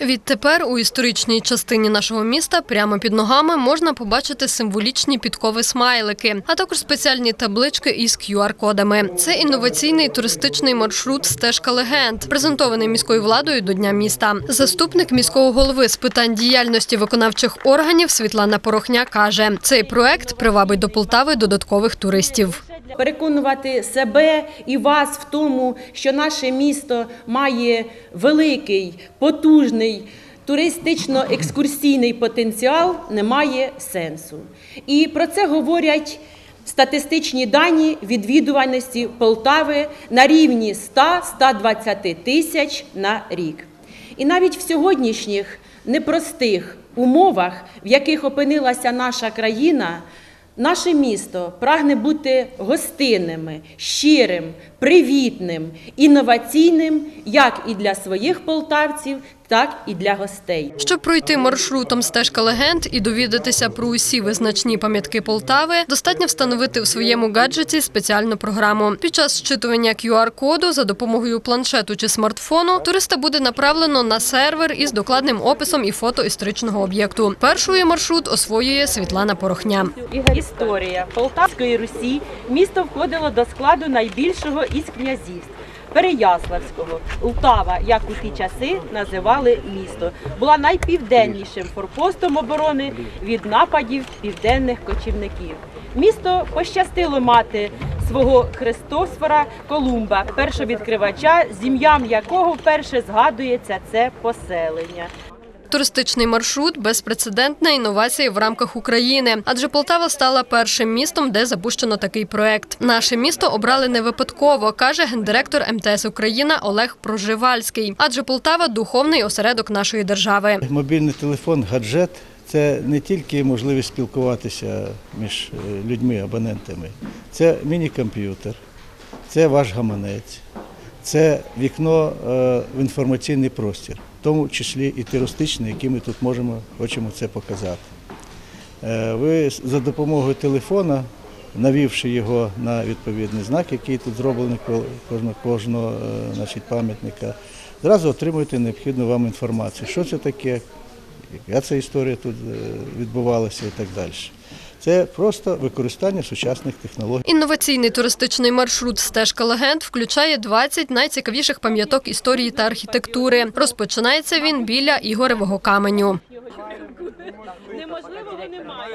Відтепер у історичній частині нашого міста прямо під ногами можна побачити символічні підкови смайлики, а також спеціальні таблички із QR-кодами. Це інноваційний туристичний маршрут Стежка легенд, презентований міською владою до Дня міста. Заступник міського голови з питань діяльності виконавчих органів Світлана Порохня каже: цей проект привабить до Полтави додаткових туристів. Переконувати себе і вас в тому, що наше місто має великий, потужний туристично-екскурсійний потенціал, немає сенсу. І про це говорять. Статистичні дані відвідуваності Полтави на рівні 100-120 тисяч на рік. І навіть в сьогоднішніх непростих умовах, в яких опинилася наша країна, Наше місто прагне бути гостинними, щирим, привітним, інноваційним як і для своїх полтавців, так і для гостей. Щоб пройти маршрутом стежка легенд і довідатися про усі визначні пам'ятки Полтави, достатньо встановити в своєму гаджеті спеціальну програму. Під час зчитування QR-коду за допомогою планшету чи смартфону туриста буде направлено на сервер із докладним описом і фото історичного об'єкту. Першою маршрут освоює Світлана Порохня. Історія Полтавської Русі місто входило до складу найбільшого із князівств. Переяславського Лтава, як у ті часи називали місто, була найпівденнішим форпостом оборони від нападів південних кочівників. Місто пощастило мати свого Христосфора Колумба, першовідкривача, з ім'ям якого вперше згадується це поселення. Туристичний маршрут безпрецедентна інновація в рамках України, адже Полтава стала першим містом, де запущено такий проект. Наше місто обрали не випадково, каже гендиректор МТС Україна Олег Проживальський. Адже Полтава духовний осередок нашої держави. Мобільний телефон, гаджет це не тільки можливість спілкуватися між е, людьми, абонентами, це міні-комп'ютер, це ваш гаманець, це вікно е, в інформаційний простір, тому числі і туристичний, який ми тут можемо, хочемо це показати. Е, Ви за допомогою телефона, навівши його на відповідний знак, який тут зроблений кожного, кожного е, значить, пам'ятника, зразу отримуєте необхідну вам інформацію, що це таке, яка ця історія тут е, відбувалася і так далі. Це просто використання сучасних технологій. Інноваційний туристичний маршрут Стежка легенд включає 20 найцікавіших пам'яток історії та архітектури. Розпочинається він біля Ігоревого каменю. Неможливого немає.